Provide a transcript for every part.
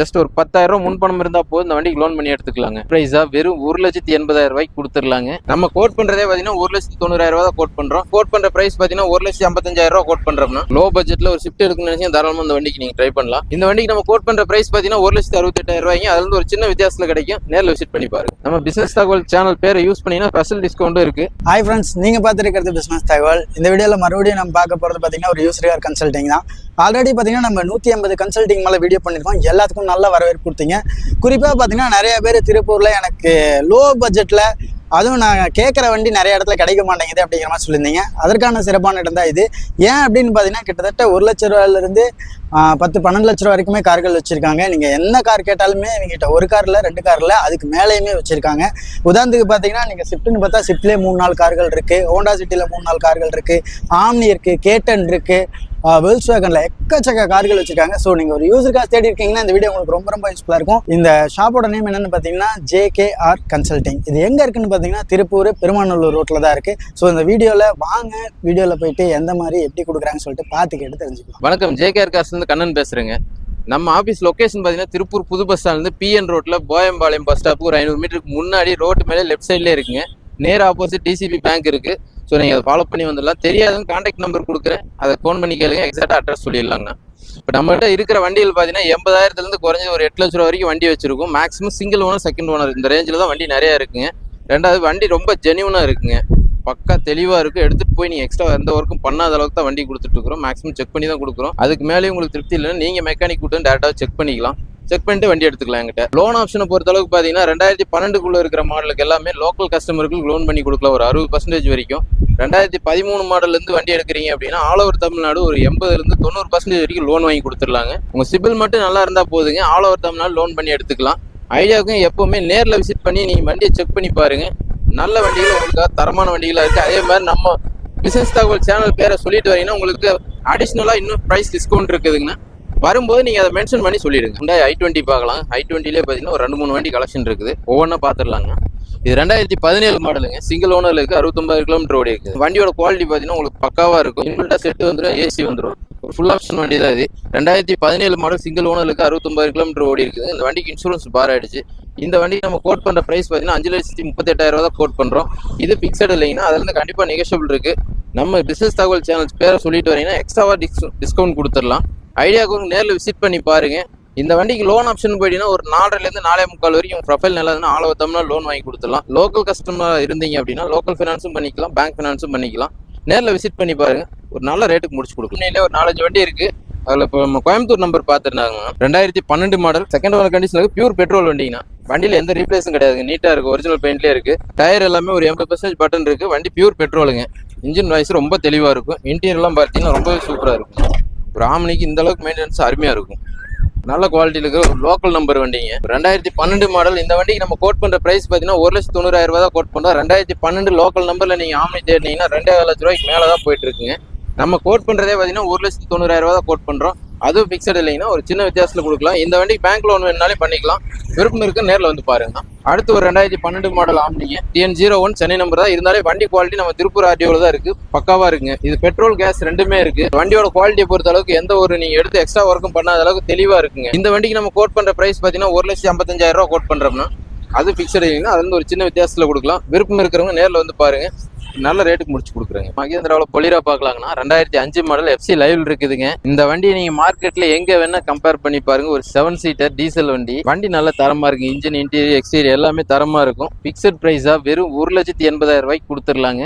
Just ஒரு பத்தாயிரம் ரூபாய் முன்பணம் இருந்தா போதும் இந்த வண்டிக்கு லோன் பண்ணி எடுத்துக்கலாங்க. பிரைஸா வெறும் ஒரு லட்சத்தி எண்பதாயிரம் ரூபாய்க்கு கொடுத்துடலாங்க. நம்ம கோட் பண்றதே பாத்தீங்கன்னா ஒரு லட்சத்தி தொண்ணூறாயிரம் ரூபாய் தான் கோட் பண்றோம். கோட் பண்ற பிரைஸ் பாத்தீங்கன்னா ஒரு லட்சத்தி ஐம்பத்தஞ்சாயிரம் ரூபாய் கோட் பண்றோம்னா லோ பட்ஜெட்ல ஒரு ஷிஃப்ட் எடுக்கணும்னு நினைச்சு தாராளமா இந்த வண்டிக்கு நீங்க ட்ரை பண்ணலாம். இந்த வண்டிக்கு நம்ம கோட் பண்ற பிரைஸ் பாத்தீங்கன்னா ஒரு லட்சத்தி அறுபத்தெட்டாயிரம் ரூபாய்க்கு அதுல இருந்து ஒரு சின்ன வித்தியாசத்துல கிடைக்கும். நேரில் விசிட் பண்ணி பாருங்க. நம்ம பிசினஸ் தகவல் சேனல் பேரை யூஸ் பண்ணீங்கன்னா ஸ்பெஷல் டிஸ்கவுண்ட்டும் இருக்கு. ஹாய் ஃப்ரெண்ட்ஸ் நீங்கள் பார்த்துருக்கிறது பிசினஸ் தகவல். இந்த வீடியோவில் மறுபடியும் நம்ம பார்க்க போகிறது பார்த்தீங்கன்னா ஒரு யூஸ் கன்சல்டிங் தான். ஆல்ரெடி பார்த்தீங்கன்னா நம்ம நூற்றி ஐம்பது கன்சல்டிங் மேலே வீடியோ பண்ணியிருக்கோம் எல்லாத்துக்கும் நல்ல வரவேற்பு கொடுத்தீங்க. குறிப்பாக பார்த்தீங்கன்னா நிறைய பேர் திருப்பூரில் எனக்கு லோ பட்ஜெட்டில் அதுவும் நான் கேட்குற வண்டி நிறைய இடத்துல கிடைக்க மாட்டேங்குது அப்படிங்கிற மாதிரி சொல்லியிருந்தீங்க. அதற்கான சிறப்பான இடம் தான் இது. ஏன் அப்படின்னு பார்த்தீங்கன்னா கிட்டத்தட்ட ஒரு லட்ச ரூபாயிலிருந்து பத்து பன்னெண்டு லட்ச ரூபா வரைக்குமே கார்கள் வச்சுருக்காங்க. நீங்கள் என்ன கார் கேட்டாலுமே இவங்ககிட்ட ஒரு காரில் ரெண்டு காரில் அதுக்கு மேலேயுமே வச்சுருக்காங்க. உதாரணத்துக்கு பார்த்தீங்கன்னா நீங்கள் ஷிஃப்ட்டுன்னு பார்த்தா ஷிஃப்ட்லேயே மூணு நாலு கார்கள் இருக்குது ஹோண்டா சிட்டியில் மூணு நாலு கார்கள் இருக்குது ஆம்னி இருக்குது கேட்டன் இருக்குது வெல்ஸ் வேகனில் எக்கச்சக்க கார்கள் வச்சுருக்காங்க. ஸோ நீங்கள் ஒரு யூசர் காசு தேடி இருக்கீங்கன்னா இந்த வீடியோ உங்களுக்கு ரொம்ப ரொம்ப யூஸ்ஃபுல்லாக இருக்கும். இந்த ஷாப்போட நேம் என்னென்னு பார்த்தீங்கன்னா ஜேகேஆர் கன்சல்டிங் இது எங்கே இருக்குன்னு பார்த்தீங்கன்னா திருப்பூர் பெருமாநல்லூர் ரோட்டில் தான் இருக்குது ஸோ இந்த வீடியோவில் வாங்க வீடியோவில் போயிட்டு எந்த மாதிரி எப்படி கொடுக்குறாங்கன்னு சொல்லிட்டு பார்த்து கேட்டு தெரிஞ்சுக்கலாம். வணக்கம். ஜேகேஆர் கார்ஸ் ஆஃபீஸ்லேருந்து கண்ணன் பேசுறேங்க. நம்ம ஆஃபீஸ் லொகேஷன் பார்த்தீங்கன்னா திருப்பூர் புது பஸ் ஸ்டாண்ட்லேருந்து பிஎன் ரோட்டில் போயம்பாளையம் பஸ் ஸ்டாப்புக்கு ஒரு ஐநூறு மீட்டருக்கு முன்னாடி ரோட்டு மேலே லெஃப்ட் சைட்லேயே இருக்குங்க. நேர் ஆப்போசிட் டிசிபி பேங்க் இருக்கு. ஸோ நீங்கள் அதை ஃபாலோ பண்ணி வந்துடலாம். தெரியாதவங்க கான்டாக்ட் நம்பர் கொடுக்குறேன். அதை ஃபோன் பண்ணி கேளுங்க. எக்ஸாக்டாக அட்ரஸ் சொல்லிடலாங்கண்ணா இப்போ நம்மகிட்ட இருக்கிற வண்டிகள் பார்த்தீங்கன்னா எண்பதாயிரத்துலேருந்து குறைஞ்சது ஒரு எட்டு லட்ச ரூபா வரைக்கும் வண்டி வச்சிருக்கும். Maximum single owner second owner இந்த ரேஞ்சில் தான் வண்டி நிறையா இருக்குங்க. ரெண்டாவது வண்டி ரொம்ப ஜெனியூனாக இருக்குங்க. பக்கா தெளிவாக இருக்கும் எடுத்துகிட்டு போய் நீங்கள் எக்ஸ்ட்ரா எந்த ஒர்க்கும் பண்ணாத அளவுக்கு தான் வண்டி கொடுத்துட்டு இருக்கிறோம் மேக்ஸிமம் செக் பண்ணி தான் கொடுக்குறோம். அதுக்கு மேலே உங்களுக்கு திருப்தி இல்லைன்னா நீங்கள் மெக்கானிக் கூட்டம் டேரெக்டாக செக் பண்ணிக்கலாம். செக் பண்ணிட்டு வண்டி எடுத்துக்கலாம் என்கிட்ட. லோன் ஆப்ஷனை பொறுத்த அளவுக்கு பார்த்தீங்கன்னா ரெண்டாயிரத்தி பன்னெண்டுக்குள்ள இருக்கிற மாடலுக்கு எல்லாமே லோக்கல் கஸ்டமருக்கு லோன் பண்ணி கொடுக்கலாம். ஒரு அறுபது பர்சன்டேஜ் வரைக்கும். ரெண்டாயிரத்தி பதிமூணு மாடல்லேருந்து வண்டி எடுக்கிறீங்க அப்படின்னா ஆல் ஓவர் தமிழ்நாடு ஒரு எண்பதுலேருந்து தொண்ணூறு பர்சன்டேஜ் வரைக்கும் லோன் வாங்கி கொடுத்துருலாங்க உங்கள் சிபில் மட்டும் நல்லா இருந்தால் போதுங்க. ஆல் ஓவர் தமிழ்நாடு லோன் பண்ணி எடுத்துக்கலாம். ஐடியாவுக்கும் எப்போவுமே நேரில் விசிட் பண்ணி நீங்கள் வண்டியை செக் பண்ணி பாருங்கள் நல்ல வண்டிகள் உங்களுக்கு தரமான வண்டிகளாக இருக்குது அதே மாதிரி நம்ம பிசினஸ் தகவல் சேனல் பேரை சொல்லிட்டு வரீங்கன்னா உங்களுக்கு அடிஷ்னலாக இன்னும் ப்ரைஸ் டிஸ்கவுண்ட் இருக்குதுங்கண்ணா வரும்போது நீங்கள் அதை மென்ஷன் பண்ணி சொல்லிடுங்க. ஹுண்டாய் ஐ டுவெண்ட்டி பார்க்கலாம். ஐ டுவெண்ட்டிலே பார்த்தீங்கன்னா ஒரு ரெண்டு மூணு வண்டி கலெக்ஷன் இருக்குது. ஒவ்வொன்றா பார்த்துடலாங்க. இது ரெண்டாயிரத்தி பதினேழு மாடலுங்க சிங்கிள் ஓனர்ல இருக்கு. அறுபத்தொன்பது கிலோமீட்டர் ஓடி இருக்குது. வண்டியோட குவாலிட்டி பார்த்தீங்கன்னா உங்களுக்கு பக்காவாக இருக்கும். இன்பில்டா செட்டு வந்துடும் ஏசி வந்துடும் ஒரு ஃபுல் ஆப்ஷன் வண்டி தான் இது. ரெண்டாயிரத்தி பதினேழு மாடல் சிங்கிள் ஓனருக்கு அறுபத்தொன்பது கிலோமீட்டர் ஓடி இருக்குது. இந்த வண்டிக்கு இன்சூரன்ஸ் பார் ஆயிடுச்சு. இந்த வண்டிக்கு நம்ம கோட் பண்ற பிரைஸ் பார்த்தீங்கன்னா அஞ்சு லட்சத்தி முப்பத்தெட்டாயிரம் ரூபா தான் கோட் பண்றோம். இது பிக்சட் இல்லைங்கன்னா அதுல இருந்து கண்டிப்பா நெகோஷியபிள் இருக்கு. நம்ம பிசினஸ் தகவல் சேனல்ஸ் பேரை சொல்லிட்டு வரீங்கன்னா எக்ஸ்ட்ராவா டிஸ்கவுண்ட் கொடுத்துடலாம். ஐடியாவுக்கு நேரில் விசிட் பண்ணி பாருங்க. இந்த வண்டிக்கு லோன் ஆப்ஷன் போயிட்டீங்கன்னா ஒரு நாலரைலேருந்து நாலே முக்கால் வரைக்கும் ப்ரொஃபைல் நல்லதுன்னா ஆள தமிழ்நாடு லோன் வாங்கி கொடுத்துலாம் லோக்கல் கஸ்டமராக இருந்தீங்க அப்படின்னா லோக்கல் ஃபினான்ஸும் பண்ணிக்கலாம் பேங்க் ஃபினான்ஸும் பண்ணிக்கலாம். நேரில் விசிட் பண்ணி பாருங்க. ஒரு நல்ல ரேட்டுக்கு முடிச்சு கொடுக்கும் ஒரு நாலஞ்சு வண்டி இருக்குது அதில் இப்போ நம்ம கோயம்புத்தூர் நம்பர் பார்த்துருந்தாங்க ரெண்டாயிரத்தி பன்னெண்டு மாடல் செகண்ட் ஓனர் கண்டிஷனுக்கு பியூர் பெட்ரோல் வண்டிங்கண்ணா. வண்டியில் எந்த ரீப்ளேஸும் கிடையாது நீட்டாக இருக்குது ஒரிஜினல் பெயிண்ட்லேயே இருக்குது டயர் எல்லாமே ஒரு எண்பது பர்சன்டேஜ் பட்டன் இருக்குது வண்டி பியூர் பெட்ரோலுங்க இன்ஜின் வாய்ஸ் ரொம்ப தெளிவாக இருக்கும். இன்டீரியர்லாம் பார்த்தீங்கன்னா ரொம்பவே சூப்பராக இருக்கும். ஒரு ஆமணிக்கு இந்த அளவுக்கு மெயின்டெனன்ஸ் அருமையாக இருக்கும். நல்ல குவாலிட்டியில் இருக்கிற ஒரு லோக்கல் நம்பர் வண்டிங்க. ரெண்டாயிரத்தி பன்னெண்டு மாடல் இந்த வண்டிக்கு நம்ம கோட் பண்ணுற ப்ரைஸ் பார்த்தீங்கன்னா ஒரு லட்சத்து தொண்ணூறாயிரம் ரூபாய் தான் கோட் பண்ணுறோம் ரெண்டாயிரத்தி பன்னெண்டு லோக்கல் நம்பரில் நீங்கள் ஆமணி தேடினீங்கன்னா ரெண்டாயிரம் லட்ச ரூபாய்க்கு மேலே தான் போயிட்டு இருக்குங்க. நம்ம கோட் பண்ணுறதே பார்த்தீங்கன்னா ஒரு லட்சத்தி தொண்ணூறாயிரம் ரூபாய் தான் கோட் பண்ணுறோம் அதுவும் ஃபிக்ஸட் இல்லைங்கன்னா ஒரு சின்ன வித்தியாசத்தில் கொடுக்கலாம். இந்த வண்டிக்கு பேங்க் லோன் வேணுனாலே பண்ணிக்கலாம். விருப்பம் இருக்கு நேரில் வந்து பாருங்க. அடுத்து ஒரு ரெண்டாயிரத்தி பன்னெண்டு model ஆம்பிங்க. TN zero one Chennai number தான். இருந்தாலே வண்டி குவாலிட்டி நம்ம திருப்பூர் ஆர்டிஓவில் தான் இருக்கு. பக்காவா இருக்குங்க. இது பெட்ரோல் கேஸ் ரெண்டுமே இருக்கு. வண்டியோட குவாலிட்டியை பொறுத்த அளவுக்கு எந்த ஒரு நீங்க எடுத்து எக்ஸ்ட்ரா ஒர்க்கும் பண்ணாத அளவுக்கு தெளிவா இருக்குங்க. இந்த வண்டிக்கு நம்ம கோட் பண்ற பிரைஸ் பார்த்தீங்கன்னா ஒரு லட்சத்தி ஐம்பத்தஞ்சாயிரம் ரூபா கோட் பண்றோம்னா அது ஃபிக்ஸட் இல்லைங்கன்னா அது வந்து ஒரு சின்ன வித்தியாசத்தில் கொடுக்கலாம். விருப்பம் இருக்கிறவங்க நேரில் வந்து பாருங்க. நல்ல ரேட்டுக்கு முடிச்சு கொடுக்குறேங்க. மகேந்திராவில் பொலிரா பார்க்கலாங்கன்னா ரெண்டாயிரத்தி அஞ்சு மாடல் எஃப்சி லைவ் இருக்குதுங்க. இந்த வண்டியை நீங்க மார்க்கெட்ல எங்க வேணா கம்பேர் பண்ணி பாருங்க. ஒரு செவன் சீட்டர் டீசல் வண்டி. வண்டி நல்ல தரமா இருக்கு. இன்ஜின் இன்டீரியர் எக்ஸ்டீரியர் எல்லாமே தரமா இருக்கும். பிக்சட் பிரைஸா வெறும் ஒரு லட்சத்தி எண்பதாயிரம் ரூபாய்க்கு கொடுத்துடலாங்க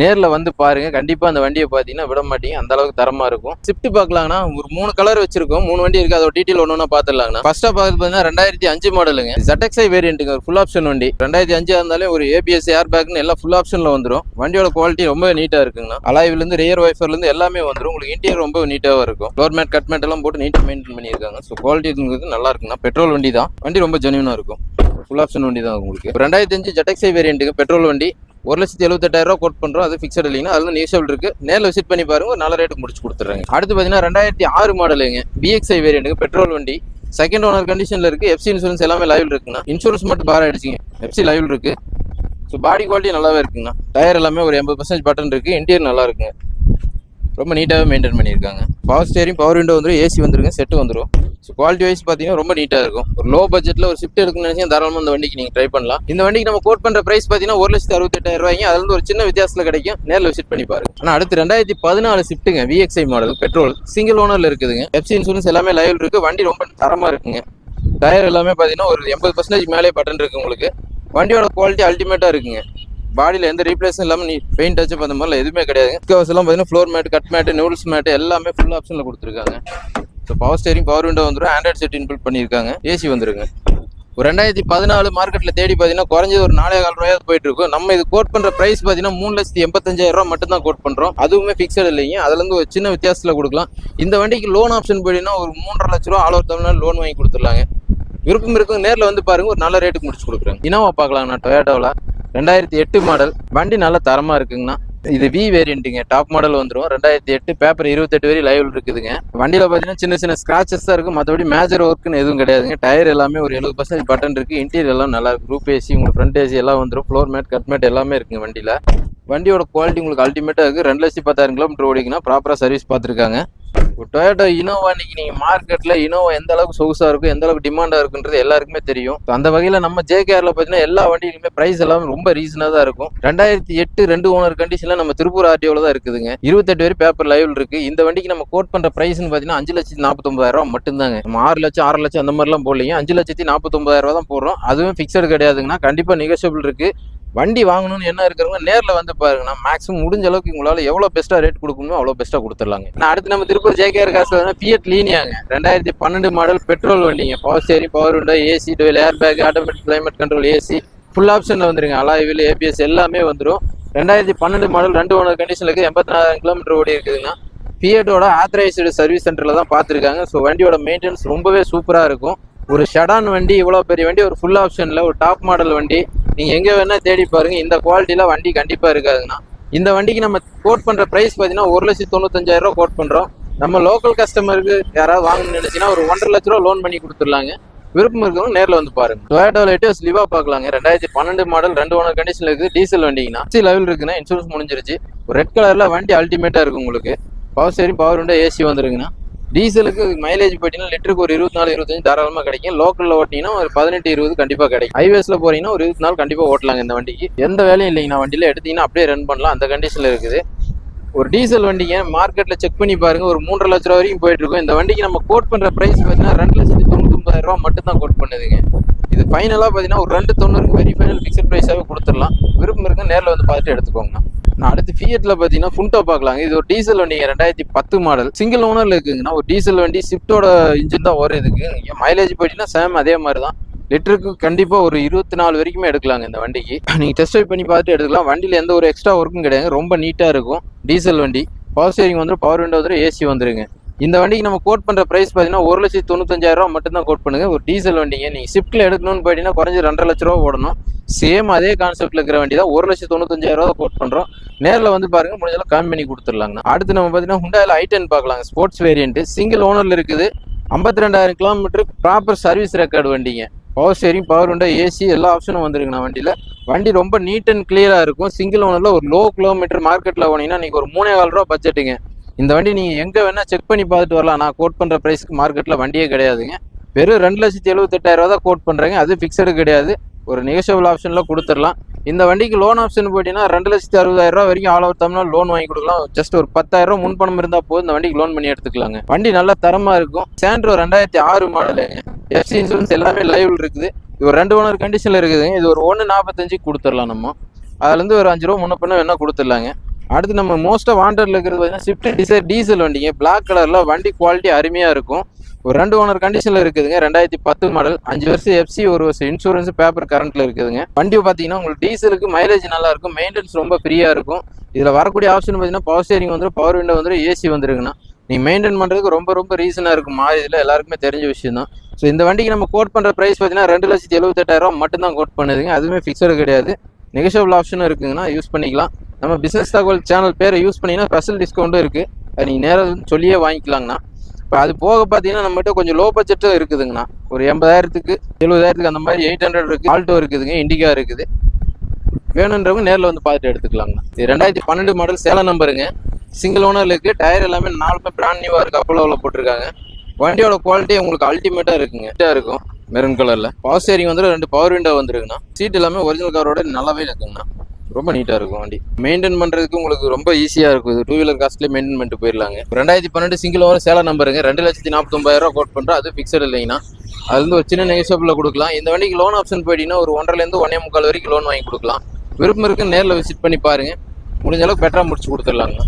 நேரில் வந்து பாருங்க. கண்டிப்பாக அந்த வண்டியை பார்த்தீங்கன்னா விட மாட்டீங்க. அந்த அளவுக்கு தரமாக இருக்கும். ஸ்விஃப்ட் பார்க்கலாங்கன்னா ஒரு மூணு கலர் வச்சிருக்கோம். மூணு வண்டி இருக்குது அதோட டீட்டெயில் ஒன்று ஒன்றா பார்த்துடலாங்கண்ணா ஃபர்ஸ்ட்டாக பார்த்து பார்த்தீங்கன்னா ரெண்டாயிரத்தி அஞ்சு மாடலுங்க ZXi வேரியண்ட்டுங்க ஒரு ஃபுல் ஆப்ஷன் வண்டி. ரெண்டாயிரத்தி அஞ்சு இருந்தாலே ஒரு ஏபிஎஸ் ஏர் பேக்னு எல்லாம் ஃபுல் ஆப்ஷனில் வந்துடும் வண்டியோட குவாலிட்டி ரொம்ப நீட்டாக இருக்குங்கண்ணா. அலாய்விலேருந்து ரியர் வைஃபர்லேருந்து எல்லாமே வந்துடும் உங்களுக்கு இன்டீரியர் ரொம்ப நீட்டாக இருக்கும். ஃப்ளோர் மேட் கட் மேட் எல்லாம் போட்டு நீட்டாக மெயின்டைன் பண்ணியிருக்காங்க. ஸோ குவாலிட்டி நல்லா இருக்குண்ணா பெட்ரோல் வண்டி தான் வண்டி ரொம்ப ஜென்யூனா இருக்கும். ஃபுல் ஆப்ஷன் வண்டி தான் உங்களுக்கு. ரெண்டாயிரத்தி அஞ்சு ZXi வேரியண்ட்டுக்கு பெட்ரோல் வண்டி. ஒரு லட்சத்தி எழுபத்தெட்டாயிரம் ரூபா கோட் பண்றோம். அது ஃபிக்ஸட் இல்லைங்கன்னா அதுல நியூசபிள் இருக்கு. நேரில் விசிட் பண்ணி பாருங்க ஒரு நல்ல ரேட்டுக்கு முடிச்சு கொடுத்துறாங்க. அடுத்து பார்த்தீங்கன்னா ரெண்டாயிரத்தி ஆறு மாடலுங்க பிஎக்ஸ்ஐ வேரியன்ட்டுக்கு பெட்ரோல் வண்டி. செகண்ட் ஓனர் கண்டிஷன்ல இருக்கு. எஃப்சி இன்சூரன்ஸ் எல்லாமே லைவ் இருக்குண்ணா இன்சூரன்ஸ் மட்டும் பார் ஆயிடுச்சுங்க. எஃப்சி லைவ் இருக்கு. ஸோ பாடி குவாலிட்டி நல்லாவே இருக்குங்கண்ணா. டயர் எல்லாமே ஒரு எண்பது பர்சன்டேஜ் பட்டன் இருக்கு. இன்டீரியர் நல்லா இருக்குங்க. ரொம்ப நீட்டாகவே மெயின்டைன் பண்ணியிருக்காங்க. பவர் ஸ்டேரிங் பவர் விண்டோ வந்துடும் ஏசி வந்துருங்க. செட்டு வந்துடும் ஸோ குவாலிட்டி வைஸ் பார்த்தீங்கன்னா ரொம்ப நீட்டாக இருக்கும். ஒரு லோ பட்ஜெட்டில் ஒரு ஷிஃப்ட் எடுக்கணும்னு நினைச்சா தாராளமாக இந்த வண்டிக்கு நீங்கள் ட்ரை பண்ணலாம். இந்த வண்டிக்கு நம்ம கோட் பண்ணுற ப்ரைஸ் பார்த்தீங்கன்னா ஒரு லட்சத்து அறுபத்தெட்டாயிரம் ரூபாய்க்கு அதில் இருந்து ஒரு சின்ன வித்தியாசத்தில் கிடைக்கும். நேரில் விசிட் பண்ணி பாருங்க. ஆனால் அடுத்து ரெண்டாயிரத்தி பதினாலு ஷிஃப்ட்டுங்க விஎக்ஸ்ஐ மாடல் பெட்ரோல் சிங்கிள் ஓனரில் இருக்குதுங்க. எஃப்சி இன்சூரன்ஸ் எல்லாமே லைவ் இருக்குது வண்டி ரொம்ப தரமாக இருக்குங்க. டயர் எல்லாமே பார்த்தீங்கன்னா ஒரு எண்பது பர்சன்டேஜ் மேலே பட்டன் இருக்குது உங்களுக்கு. வண்டியோட குவாலிட்டி அல்டிமேட்டாக இருக்குங்க. பாடியில் எந்த ரீப்ளேஸும் இல்லாமல் நீ பெயிண்ட் டச்சப் அந்த மாதிரிலாம் எதுவுமே கிடையாது கவர்ஸ் எல்லாம் பார்த்தீங்கன்னா floor mat cut mat noodles mat எல்லாமே ஃபுல் ஆப்ஷனில் கொடுத்துருக்காங்க. So power steering power window வந்துடும் ஆண்ட்ராய்ட் செட் இன்பில்ட் பண்ணியிருக்காங்க. ஏசி வந்துருங்க. ஒரு ரெண்டாயிரத்தி பதினாலு மார்க்கெட்டில் தேடி பார்த்தீங்கன்னா குறைஞ்சது ஒரு நாலே கால் ரூபாயாவது போயிட்டு இருக்கும் நம்ம இது கோட் பண்ணுற ப்ரைஸ் பார்த்தீங்கன்னா மூணு லட்சத்தி எண்பத்தஞ்சாயிரம் ரூபா மட்டும் தான் கோட் பண்ணுறோம் அதுவுமே ஃபிக்ஸட் இல்லைங்க. அதுலேருந்து ஒரு சின்ன வித்தியாசத்தில் கொடுக்கலாம். இந்த வண்டிக்கு லோன் ஆப்ஷன் போயிட்டீங்கன்னா ஒரு மூன்றரை லட்ச ரூபா ஆல் ஓவர் தமிழ்நாடு லோன் வாங்கி கொடுத்துருலாங்க விருப்பம் இருக்கும் நேரில் வந்து பாருங்க ஒரு நல்ல ரேட்டுக்கு முடிச்சு கொடுக்குறேன் இனோவா பார்க்கலாங்கண்ணா. டொயோட்டோவில் ரெண்டாயிரத்தி எட்டு மாடல் வண்டி நல்ல தரமாக இருக்குங்கண்ணா. இது வி வேரியண்ட்டுங்க டாப் மாடல் வந்துடும் ரெண்டாயிரத்தி எட்டு பேப்பர் இருபத்தெட்டு வரை லைவ் இருக்குதுங்க. வண்டியில் பார்த்தீங்கன்னா சின்ன சின்ன ஸ்க்ராச்சஸ் தான் இருக்கும். மற்றபடி மேஜர் ஒர்க்குன்னு எதுவும் கிடையாதுங்க. டயர் எல்லாமே ஒரு எழுபது பர்சன்ட் பட்டன் இருக்கு. இன்டீரியர் எல்லாம் நல்லா இருக்கு குரூப் ஏசி உங்களுக்கு ஃப்ரண்ட் ஏசி எல்லாம் வந்துடும் ஃப்ளோர் மேட் கட் மேட் எல்லாமே இருக்குங்க வண்டியில். வண்டியோட குவாலிட்டி உங்களுக்கு அல்டிமேட்டாக இருக்குது ரெண்டு லட்சத்தி பத்தாயிரம் கிலோமீட்டர் ஓடிங்கன்னா ப்ராப்பராக சர்வீஸ் பார்த்துருக்காங்க. டொயோட்டோ இனோவா இன்னைக்கு நீங்க மார்க்கெட்ல இனோவா எந்த அளவுக்கு சொகுசா இருக்கும் எந்த அளவுக்கு டிமாண்டா இருக்குன்றது எல்லாருக்குமே தெரியும். அந்த வகையில நம்ம ஜேகேஆர்ல பாத்தீங்கன்னா எல்லா வண்டியிலுமே பிரைஸ் எல்லாம் ரொம்ப ரீசனா தான் இருக்கும். ரெண்டாயிரத்தி எட்டு ரெண்டு ஓனர் கண்டிஷன்ல நம்ம திருப்பூர் ஆர்டிஓல தான் இருக்குதுங்க. இருபத்தெட்டு பேர் பேப்பர் லைவ் இருக்கு. இந்த வண்டிக்கு நம்ம கோட் பண்ற பிரைஸ்னு பாத்தீங்கன்னா அஞ்சு லட்சத்தி நாற்பத்தொன்பதாயிரம் ரூபாய் மட்டும்தாங்க. நம்ம ஆறு லட்சம் ஆறு லட்சம் அந்த மாதிரிலாம் போடலீங்க. அஞ்சு லட்சத்தி நாற்பத்தொன்பதாயிரம் ரூபாய் தான் போடுறோம். அதுவும் ஃபிக்ஸட் கிடையாதுங்கன்னா கண்டிப்பா நெகோசியபிள் இருக்கு. வண்டி வாங்கணும்னு என்ன இருக்கிறவங்க நேரில் வந்து பாருங்கண்ணா மேக்ஸிமம் முடிஞ்ச அளவுக்கு உங்களால் எவ்வளோ பெஸ்ட்டாக ரேட் கொடுக்கணுமோ அவ்வளோ பெஸ்ட்டாக கொடுத்துடலாங்க. நான் அடுத்து நம்ம திருப்பூர் ஜேகேஆர் வந்து பிஎட் லீனியாங்க ரெண்டாயிரத்தி பன்னெண்டு மாடல் பெட்ரோல் வண்டிங்க. Power steering power window AC dual air bag automatic climate control AC full ஆப்ஷனில் வந்துருங்க. அலாயில் ஏபிஎஸ் எல்லாமே வந்துடும் ரெண்டாயிரத்தி பன்னெண்டு மாடல் ரெண்டு ஒன்று கண்டிஷனுக்கு எண்பத்தி நாலாயிரம் கிலோமீட்டர் ஓடி இருக்குதுன்னா ஃபியட்டோட ஆத்தரைஸ்டு சர்வீஸ் சென்டரில் தான் பார்த்துருக்காங்க. ஸோ வண்டியோட மெயின்டெனன்ஸ் ரொம்பவே சூப்பராக இருக்கும். ஒரு ஷடான் வண்டி இவ்வளோ பெரிய வண்டி ஒரு ஃபுல் ஆப்ஷனில் ஒரு டாப் மாடல் வண்டி. நீங்கள் எங்கே வேணால் தேடி பாருங்க. இந்த குவாலிட்டியில் வண்டி கண்டிப்பாக இருக்காதுண்ணா. இந்த வண்டிக்கு நம்ம கோட் பண்ணுற ப்ரைஸ் பார்த்தீங்கன்னா ஒரு லட்சத்தி தொண்ணூத்தஞ்சாயிரரூவா கோட் பண்ணுறோம் நம்ம லோக்கல் கஸ்டமருக்கு யாராவது வாங்கணும்னு நினைச்சீங்கன்னா ஒரு ஒன்றரை லட்ச ரூபா லோன் பண்ணி கொடுத்துடலாங்க. விருப்பம் இருக்கவங்க நேரில் வந்து பாருங்க. டொயோட்டோ லேட்டஸ்ட் லிவா பார்க்கலாங்க. ரெண்டாயிரத்தி பன்னெண்டு மாடல் ரெண்டு ஓனர் கண்டிஷனில் இருக்குது. டீசல் வண்டிங்கண்ணா. சி லெவல் இருக்குன்னா இன்சூரன்ஸ் முடிஞ்சிருச்சு. ஒரு ரெட் கலரில் வண்டி அல்டிமேட்டாக இருக்கும் உங்களுக்கு. பவர் சரி பவர் விண்டோ ஏசி வந்துருங்கண்ணா. டீசலுக்கு மைலேஜ் போயிட்டீங்கன்னா லிட்டருக்கு ஒரு இருபத்தி நாலு இருபத்தஞ்சு தாராளமாக கிடைக்கும். லோக்கலில் ஓட்டிங்கன்னா ஒரு பதினெட்டு இருபது கண்டிப்பாக கிடைக்கும். ஹைவேஸில் போறீங்கன்னா ஒரு இருபத்தி நாள் கண்டிப்பாக ஓட்டலாங்க இந்த வண்டிக்கு. எந்த வேலையும் இல்லைங்கண்ணா வண்டியில் எடுத்தீங்கன்னா அப்படியே ரன் பண்ணலாம். அந்த கண்டிஷனில் இருக்குது. ஒரு டீசல் வண்டிங்க மார்க்கெட்டில் செக் பண்ணி பாருங்க. ஒரு மூன்றரை லட்ச ரூபா வரைக்கும் போயிட்டு இருக்கும். இந்த வண்டிக்கு நம்ம கோட் பண்ணுற ப்ரைஸ் பார்த்தீங்கன்னா ரெண்டு லட்சத்தி தொண்ணூத்தொம்பதாயிரம் ரூபா மட்டும் தான் கோட் பண்ணுதுங்க. இது ஃபைனலாக பார்த்தீங்கன்னா ஒரு ரெண்டு தொண்ணூறுக்கு வெரி ஃபைனல் ஃபிக்ஸட் ப்ரைஸாகவே கொடுத்துடலாம். விருப்பம் இருக்கு நேரில் வந்து பார்த்துட்டு எடுத்துக்கோங்கண்ணா. நான் அடுத்து ஃபியட்ல பார்த்தீங்கன்னா ஃபுண்டோ பார்க்கலாங்க. இது ஒரு டீசல் வண்டிங்க ரெண்டாயிரத்தி பத்து மாடல் சிங்கிள் ஓனர்ல இருக்குங்கன்னா ஒரு டீசல் வண்டி ஷிஃப்ட்டோட இன்ஜின் தான் வரும் இதுக்கு. மைலேஜ் போயிட்டீங்கன்னா சேம் அதே மாதிரி தான் லிட்டருக்கு கண்டிப்பாக ஒரு இருபத்தி நாலு வரைக்குமே எடுக்கலாங்க இந்த வண்டிக்கு. நீங்கள் டெஸ்ட் ட்ரைவ் பண்ணி பார்த்துட்டு எடுக்கலாம். வண்டியில் எந்த ஒரு எக்ஸ்ட்ரா ஒர்க்கும் கிடையாது. ரொம்ப நீட்டாக இருக்கும். டீசல் வண்டி. பவர் ஸ்டேரிங் வந்துடும் பவர் விண்டோ வந்துடும் ஏசி வந்துருங்க. இந்த வண்டிக்கு நம்ம கோட் பண்ணுற ப்ரைஸ் பார்த்தீங்கன்னா ஒரு லட்சத்தி தொண்ணூத்தஞ்சாயிரம் ரூபா மட்டும் தான் கோட் பண்ணுங்க. ஒரு டீசல் வண்டிங்க. நீங்கள் ஷிஃப்ட்டில் எடுக்கணும்னு போயிட்டீங்கன்னா குறைஞ்சி ரெண்டரை லட்ச ரூபா ஓடணும். சேம் அதே கான்செப்ட்ல இருக்கிற வண்டி தான் ஒரு லட்சத்தி தொண்ணூத்தஞ்சாயிரம் ரூபா கோட் பண்ணுறோம் நேரில் வந்து பாருங்க முடிஞ்சாலும் கம்மி பண்ணி கொடுத்துடலாங்க அடுத்து நம்ம பார்த்தீங்கன்னா ஹுண்டாயில் டென் பார்க்கலாங்க. ஸ்போர்ட்ஸ் வேரியன்ட் சிங்கிள் ஓனரில் இருக்குது. ஐம்பத்தி ரெண்டாயிரம் கிலோமீட்டர் ப்ராப்பர் சர்வீஸ் ரெக்கார்டு வண்டிங்க பவர் ஸ்டேரிங் பவர் உண்டா ஏசி எல்லா ஆப்ஷனும் வந்துருக்குண்ணா வண்டியில். வண்டி ரொம்ப நீட் அண்ட் கிளியராக இருக்கும். சிங்கிள் ஓனரில் ஒரு லோ கிலோமீட்டர் மார்க்கெட்டில் போனீங்கன்னா நீங்கள் ஒரு மூணே கால் ரூபா பட்ஜெட்டுங்க இந்த வண்டி நீங்கள் எங்கே வேணால் செக் பண்ணி பார்த்துட்டு வரலாம். நான் கோட் பண்ணுற ப்ரைஸ்க்கு மார்க்கெட்டில் வண்டியே கிடையாதுங்க. வெறும் ரெண்டு லட்சத்தி எழுபத்தெட்டாயிரம் தான் கோட் பண்ணுறேங்க அது ஃபிக்ஸடு கிடையாது. ஒரு நெகோஷியபிள் ஆப்ஷனில் கொடுத்துடலாம். இந்த வண்டிக்கு லோன் ஆப்ஷன் போயிட்டீங்கன்னா ரெண்டு லட்சத்தி அறுபதாயிரம் ரூபா வரைக்கும் ஆல் ஓவர் தமிழ்நாடு லோன் வாங்கி கொடுக்கலாம். ஜஸ்ட் ஒரு பத்தாயிரரூவா முன் முன்பணம் இருந்தால் போதும். இந்த வண்டிக்கு லோன் பண்ணி எடுத்துக்கலாங்க. வண்டி நல்ல தரமாக இருக்கும். சாண்ட்ரோ ரெண்டாயிரத்தி ஆறு மாடலு எஃப்சி இன்சூரன்ஸ் எல்லாமே லைவில் இருக்குது. இது ஒரு ரெண்டு ஓனர் கண்டிஷனில் இருக்குதுங்க. இது ஒரு ஒன்று நாற்பத்தஞ்சு கொடுத்துடலாம் நம்ம. அதுலேருந்து ஒரு அஞ்சு ரூபா முன்ன பண்ண வேணால் கொடுத்துடலாங்க. அடுத்து நம்ம மோஸ்ட்டாக வாண்டர்ல இருக்கிறது பார்த்தீங்கன்னா ஸ்விஃப்ட் டிசைர் டீசல் வண்டிங்க. பிளாக் கலரில் வண்டி குவாலிட்டி அருமையாக இருக்கும். ஒரு ரெண்டு ஓனர் கண்டிஷனில் இருக்குதுங்க. ரெண்டாயிரத்தி பத்து மாடல் அஞ்சு வருஷம் எஃப்சி ஒரு வருஷம் இன்சூரன்ஸ் பேப்பர் கரண்ட்டில் இருக்குதுங்க. வண்டி பார்த்தீங்கன்னா உங்களுக்கு டீசலுக்கு மைலேஜ் நல்லா இருக்கும். மெயின்டெனன்ஸ் ரொம்ப ஃப்ரீயாக இருக்கும். இதில் வரக்கூடிய ஆப்ஷன் பார்த்தீங்கன்னா பவர் ஸ்டேரிங் வந்துடும் பவர் விண்டோ வந்துடும் ஏசி வந்துருங்கண்ணா. நீங்கள் மெயின்டைன் பண்ணுறதுக்கு ரொம்ப ரொம்ப ரீசனாக இருக்கும். இதில் எல்லாருக்குமே தெரிஞ்ச விஷயம் தான் ஸோ இந்த வண்டிக்கு நம்ம கோட் பண்ணுற ப்ரைஸ் பார்த்தீங்கன்னா ரெண்டு லட்சத்தி எழுபத்தெட்டாயிரம் மட்டும் தான் கோட் பண்ணுதுங்க. அதுவுமே ஃபிக்ஸடு கிடையாது. நெகோஷியபிள் ஆப்ஷனும் இருக்குதுங்கன்னா யூஸ் பண்ணிக்கலாம். நம்ம பிஸ்னஸ் தகவல் சேனல் பேரை யூஸ் பண்ணிங்கன்னா ஸ்பெஷல் டிஸ்கவுண்ட்டும் இருக்குது அது நீங்கள் நேராக சொல்லியே வாங்கிக்கலாங்கண்ணா. இப்போ அது போக பார்த்தீங்கன்னா நம்மகிட்ட கொஞ்சம் லோ பட்ஜெட்டும் இருக்குதுங்கண்ணா. ஒரு எண்பதாயிரத்துக்கு எழுபதாயிரத்துக்கு அந்த மாதிரி எயிட் ஹண்ட்ரட் இருக்குது ஆல்டோ இருக்குதுங்க இண்டிகா இருக்குது. வேணுன்றவங்க நேரில் வந்து பார்த்துட்டு எடுத்துக்கலாங்கண்ணா. இது ரெண்டாயிரத்தி பன்னெண்டு மாடல் சேலம் நம்பருங்க சிங்கிள் ஓனரில் இருக்குது டயர் எல்லாமே நாலுமே பிராண்ட் நியூவாக இருக்குது அப்போலோவில் போட்டிருக்காங்க. வண்டியோட குவாலிட்டி உங்களுக்கு அல்டிமேட்டாக இருக்குங்க. இருக்கும். மெரூன் கலரில் பவர் ஸ்டேரிங் வந்து ரெண்டு பவர் விண்டோ வந்துருக்குண்ணா. சீட் எல்லாமே ஒரிஜினல் கவரோட நல்லாவே இருக்குங்கண்ணா. ரொம்ப நீட்டாக இருக்கும் வண்டி. மெயின்டைன் பண்ணுறதுக்கு உங்களுக்கு ரொம்ப ஈஸியாக இருக்கும். இது டூ வீலர் காஸ்ட்லேயே மெயின்டைன் பண்ணிட்டு போயிடலாங்க. ரெண்டாயிரத்தி பன்னெண்டு சிங்கிள் ஓவர் சேலை நம்பருங்க ரெண்டு லட்சத்தி நாற்பத்தொம்பதாயிரம் ரூபா கோட் பண்ணுறோம் அது ஃபிக்ஸட் இல்லைங்கன்னா அது வந்து ஒரு சின்ன நெகோசியபிள் கொடுக்கலாம். இந்த வண்டிக்கு லோன் ஆப்ஷன் போயிட்டீங்கன்னா ஒரு ஒன்றரைலேருந்து ஒன்னே முக்கால் வரைக்கும் லோன் வாங்கி கொடுக்கலாம். விருப்பம் இருக்குன்னு நேரில் விசிட் பண்ணி பாருங்கள் முடிஞ்ச அளவுக்கு பெட்டராக முடிச்சு கொடுத்துடலாங்க.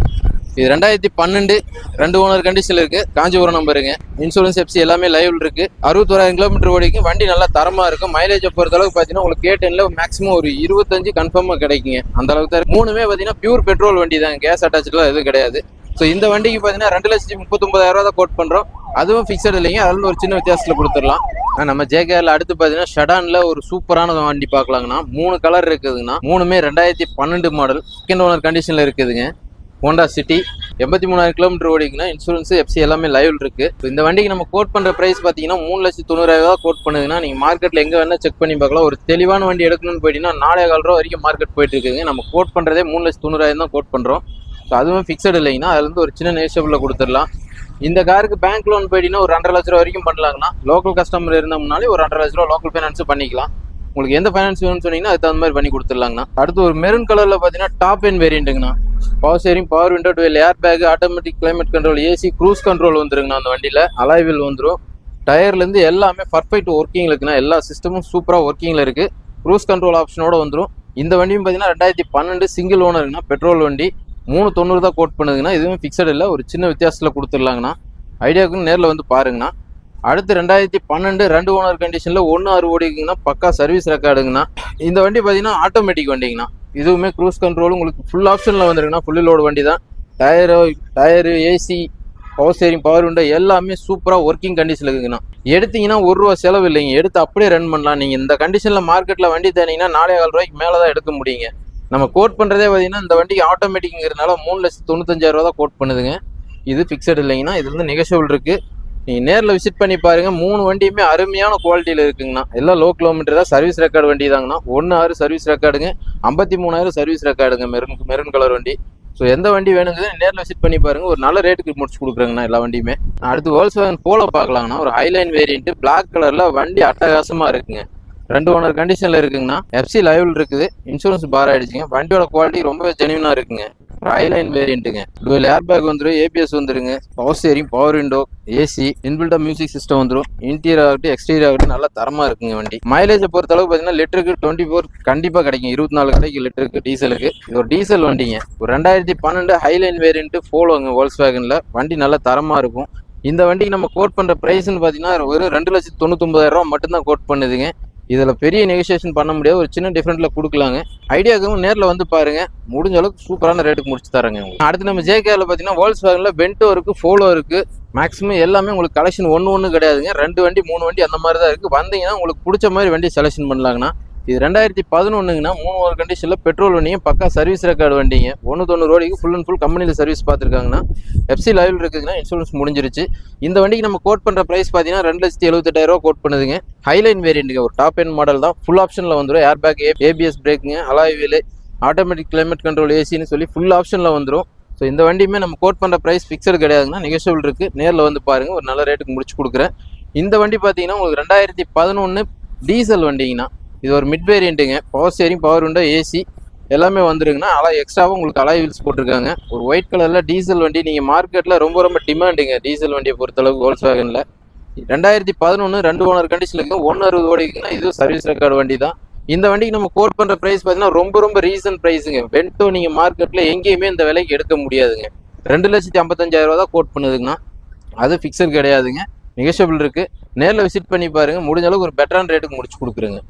இது ரெண்டாயிரத்தி பன்னெண்டு ரெண்டு ஓனர் கண்டிஷன்ல இருக்கு. காஞ்சிபுரம் நம்பருங்க இன்சூரன்ஸ் எப்சி எல்லாமே லைவ் இருக்கு. அறுபத்தோராயிரம் கிலோமீட்டர் ஓடிக்கும் வண்டி நல்லா தரமா இருக்கும். மைலேஜ் பொறுத்த அளவுக்கு பாத்தீங்கன்னா உங்களுக்கு கேட்டன்ல மேக்ஸிமம் ஒரு இருபத்தஞ்சு கன்ஃபார்மா கிடைக்குங்க. அந்த அளவுக்கு தான் மூணுமே பாத்தீங்கன்னா பியூர் பெட்ரோல் வண்டி தான். கேஸ் அட்டாச்லாம் எதுவும் கிடையாது. ஸோ இந்த வண்டிக்கு பாத்தீங்கன்னா ரெண்டு லட்சத்தி முப்பத்தொம்பதாயிரம் ரூபா தான் கோட் பண்றோம். அதுவும் ஃபிக்ஸட் இல்லைங்க. அதில் ஒரு சின்ன வித்தியாசத்தில் கொடுத்துடலாம். நம்ம ஜேகேஆர்ல அடுத்து பார்த்தீங்கன்னா ஷடான்ல ஒரு சூப்பரான வண்டி பார்க்கலாங்கண்ணா மூணு கலர் இருக்குதுங்கண்ணா. மூணுமே ரெண்டாயிரத்தி பன்னெண்டு மாடல் செகண்ட் ஓனர் கண்டிஷன்ல இருக்குதுங்க. Honda City. எண்பத்தி மூணாயிரம் கிலோமீட்டர் ஓடிக்குன்னா இன்சூரன்ஸ் எஃப்சி எல்லாமே லைவ் இருக்கு. இந்த வண்டிக்கு நம்ம கோட் பண்ற பிரைஸ் பாத்தீங்கன்னா மூணு லட்சத்தி தொண்ணூறாயிரம் ரூபா கோட் பண்ணுதுன்னா நீங்க மார்க்கெட்ல எங்க வேணா செக் பண்ணி பார்க்கலாம். ஒரு தெளிவான வண்டி எடுக்கணும்னு போயிட்டீங்கன்னா நாலே கால் ரூபா வரைக்கும் மார்க்கெட் போயிட்டு இருக்குங்க நம்ம கோட் பண்றதே மூணு லட்சத்தி தொண்ணூறாயிரம் தான் கோட் பண்றோம். ஸோ அதுவும் ஃபிக்ஸட் இல்லைங்கன்னா அதுல இருந்து ஒரு சின்ன நேஷபிளில் கொடுத்துடலாம். இந்த காருக்கு பேங்க் லோன் போயிட்டீங்கன்னா ஒரு ரெண்டரை லட்ச ரூபா வரைக்கும் பண்ணலாங்கன்னா லோக்கல் கஸ்டமர் இருந்தோம்னாலே ஒரு ரெண்டரை லட்ச ரூபா லோக்கல் ஃபைனான்ஸ் பண்ணிக்கலாம். உங்களுக்கு எந்த ஃபைனான்ஸ் வேணும்னு சொன்னீங்கன்னா அதுக்கு தகுந்த மாதிரி பண்ணி கொடுத்துடலாங்கண்ணா. அடுத்து ஒரு மெரூன் கலரில் பார்த்தீங்கன்னா top end வேரியண்ட்டுங்கண்ணா power steering power window dual air bag automatic climate control AC cruise control வந்துருங்கண்ணா அந்த வண்டியில். அலாய்வில் வந்துடும் டயர்லேருந்து எல்லாமே பர்ஃபெக்ட் ஒர்க்கிங்ல இருக்குண்ணா. எல்லா சிஸ்டமும் சூப்பராக ஒர்க்கிங்கில் இருக்குது க்ரூஸ் கண்ட்ரோல் ஆப்ஷனோட வந்துடும் இந்த வண்டியும் பார்த்தீங்கன்னா ரெண்டாயிரத்தி பன்னெண்டு சிங்கிள் ஓனருங்கண்ணா பெட்ரோல் வண்டி. மூணு தொண்ணூறு தான் கோட் பண்ணுதுங்கண்ணா. இதுவும் ஃபிக்ஸட் இல்லை. ஒரு சின்ன வித்தியாசத்தில் கொடுத்துடலாங்கண்ணா. ஐடியாவுக்கு நேரில் வந்து பாருங்கண்ணா. அடுத்து ரெண்டாயிரத்தி பன்னெண்டு ரெண்டு ஓனர் கண்டிஷனில் ஒன்று ஆறு ஓடிக்குங்கன்னா பக்கா சர்வீஸ் ரெக்கார்டுங்கண்ணா இந்த வண்டி பார்த்தீங்கன்னா ஆட்டோமேட்டிக் வண்டிங்கண்ணா. இதுவுமே க்ரூஸ் கண்ட்ரோல் உங்களுக்கு ஃபுல் ஆப்ஷனில் வந்துருக்குண்ணா. ஃபுல்லி லோடு வண்டி தான் tyre tyre AC power steering power window எல்லாமே சூப்பராக ஒர்க்கிங் கண்டிஷனில் இருக்குங்கண்ணா. எடுத்தீங்கன்னா ஒரு ரூபா செலவு இல்லைங்க. எடுத்து அப்படியே ரன் பண்ணலாம். நீங்கள் இந்த கண்டிஷனில் மார்க்கெட்டில் வண்டி தேனீங்கன்னா நாலே கால் ரூபாய்க்கு மேலே தான் எடுக்க முடியுங்க. நம்ம கோட் பண்ணுறதே பார்த்தீங்கன்னா இந்த வண்டிக்கு ஆட்டோமேட்டிக்ங்கிறதுனால மூணு லட்சத்து தொண்ணூத்தஞ்சாயிரம் ரூபா தான் கோட் பண்ணுதுங்க. இது ஃபிக்ஸட் இல்லைங்கன்னா இது வந்து நெகோஷியபிள் இருக்குது நீங்கள் நேரில் விசிட் பண்ணி பாருங்கள் மூணு வண்டியுமே அருமையான குவாலிட்டியில் இருக்குங்கண்ணா. எல்லாம் லோ கிலோமீட்டர் தான். சர்வீஸ் ரெக்கார்டு வண்டி தாங்கண்ணா. ஒன்று ஆறு சர்வீஸ் ரெக்கார்டுங்க ஐம்பத்தி மூணாயிரம் சர்வீஸ் ரெக்கார்டுங்க மெரூன் மெரூன் கலர் வண்டி. ஸோ எந்த வண்டி வேணுங்கிறது நேரில் விசிட் பண்ணி பாருங்கள் ஒரு நல்ல ரேட்டுக்கு முடிச்சு கொடுக்குறேங்கண்ணா எல்லா வண்டியுமே. அடுத்து வேர்ல்ஸ் வேகன் போல பார்க்கலாங்கண்ணா. ஒரு ஹைலைன் வேரியண்ட்டு பிளாக் கலரில் வண்டி அட்டகாசமாக இருக்குங்க. ரெண்டு ஓனர் கண்டிஷனில் இருக்குங்கண்ணா. எஃப்சி லைவில் இருக்குது. இன்சூரன்ஸ் பார் ஆகிடுச்சிங்க வண்டியோட குவாலிட்டி ரொம்ப ஜெனுவினா இருக்குங்க. ஹைலைன் வேரியண்ட்டுங்க டுவெல் ஏர் பேக் வந்துடும் ஏபிஎஸ் வந்துருங்க. Power steering power window AC இன்பில்டா music system வந்துடும் இன்டீரியர் ஆகட்டும் எக்ஸ்டீரியர் ஆகட்டும் நல்லா தரமா இருக்குங்க வண்டி. மைலேஜை பொறுத்த அளவுக்கு பார்த்தீங்கன்னா லிட்டருக்கு டுவெண்ட்டி ஃபோர் கண்டிப்பாக கிடைக்கும். இருபத்தி நாலு கிடைக்கும் லிட்டருக்கு டீசலுக்கு. இது ஒரு டீசல் வண்டிங்க. ஒரு ரெண்டாயிரத்தி பன்னெண்டு ஹைலைன் வேரியன்ட்டு ஃபோலோங்க வால்ஸ் வேகனில் வண்டி நல்லா தரமா இருக்கும். இந்த வண்டிக்கு நம்ம கோட் பண்ணுற ப்ரைஸ்ன்னு பார்த்தீங்கன்னா ஒரு ரெண்டு லட்சத்தி தொண்ணூத்தொம்பதாயிரம் ரூபா மட்டும்தான் கோட் பண்ணுதுங்க. இதில் பெரிய நெகோசியேஷன் பண்ண முடியாது. ஒரு சின்ன டிஃப்ரெண்ட்டில் கொடுக்கலாங்க. ஐடியாவுக்கு நேரில் வந்து பாருங்கள் முடிஞ்ச அளவுக்கு சூப்பரான ரேட்டுக்கு முடிச்சு தரேங்க அடுத்து நம்ம ஜேகேவில் பார்த்தீங்கன்னா வேர்ல்ஸ் வேகனில் பென்டோ இருக்குது ஃபோலோ இருக்குது மேக்ஸிமம் எல்லாமே உங்களுக்கு கலெக்ஷன் ஒன்று ஒன்று கிடையாதுங்க. ரெண்டு வண்டி மூணு வண்டி அந்த மாதிரி தான் இருக்குது வந்தீங்கன்னா உங்களுக்கு பிடிச்ச மாதிரி வண்டி செலெக்ஷன் பண்ணலாங்கண்ணா. இது ரெண்டாயிரத்தி பதினொன்றுங்கண்ணா மூணு ஒரு கண்டிஷனில் பெட்ரோல் வண்டியும் பக்கா சர்வீஸ் ரெக்கார்டு வண்டிங்க. ஒன்று தொண்ணூறு ரோடிக்கு ஃபுல் அண்ட் ஃபுல் கம்பெனியில் சர்வீஸ் பார்த்துருக்காங்கண்ணா எஃப்சி லைவ் இருக்குதுன்னா இன்சூரன்ஸ் முடிஞ்சிருச்சு. இந்த வண்டிக்கு நம்ம கோட் பண்ணுற ப்ரைஸ் பார்த்தீங்கன்னா ரெண்டு லட்சத்தி எழுபத்தெட்டாயிரம் கோட் பண்ணுதுங்க. ஹைலைன் வேரியண்ட்டுங்க ஒரு டாப் என் மாடல் தான். ஃபுல் ஆப்ஷனில் வந்துடும் air bag ABS பிரேக்குங்க alloy wheel automatic climate control ஏசின்னு சொல்லி ஃபுல் ஆப்ஷனில் வந்துடும் ஸோ இந்த வண்டியுமே நம்ம கோட் பண்ணுற ப்ரைஸ் ஃபிக்ஸட் கிடையாதுங்கன்னா நெகோஷியபிள் இருக்குது நேரில் வந்து பாருங்கள் ஒரு நல்ல ரேட்டுக்கு முடிச்சு கொடுக்குறேன். இந்த வண்டி பார்த்தீங்கன்னா உங்களுக்கு ரெண்டாயிரத்தி பதினொன்று டீசல் வண்டிங்கண்ணா. இது ஒரு mid வேரியண்ட்டுங்க power steering power window AC எல்லாமே வந்துருங்கண்ணா அலாய் எக்ஸ்ட்ராவும் உங்களுக்கு அலாய் வீல்ஸ் போட்டிருக்காங்க. ஒரு ஒயிட் கலரில் டீசல் வண்டி நீங்கள் மார்க்கெட்டில் ரொம்ப ரொம்ப டிமாண்டுங்க டீசல் வண்டியை பொறுத்தளவுக்கு ஹோல்ஸ் வேகனில் ரெண்டாயிரத்தி பதினொன்று ரெண்டு ஓனர் கண்டிஷனில் இருக்கு ஒன்று அறுபது ஓடிக்குன்னா இதுவும் சர்வீஸ் ரெக்கார்டு வண்டி தான் இந்த வண்டிக்கு நம்ம கோட் பண்ணுற ப்ரைஸ் பார்த்தீங்கன்னா ரொம்ப ரொம்ப ரீசன் ப்ரைஸுங்க வென்ட்டோ நீங்கள் மார்க்கெட்டில் எங்கேயுமே இந்த விலைக்கு எடுக்க முடியாதுங்க. ரெண்டு லட்சத்தி ஐம்பத்தஞ்சாயிரம் ரூபா தான் கோட் பண்ணுதுங்கண்ணா அது ஃபிக்ஸட் கிடையாதுங்க. நெகோஷியபிள் இருக்குது நேரில் விசிட் பண்ணி பாருங்கள் முடிஞ்ச அளவுக்கு ஒரு பெட்டரான ரேட்டுக்கு முடிச்சு கொடுக்குறேங்க.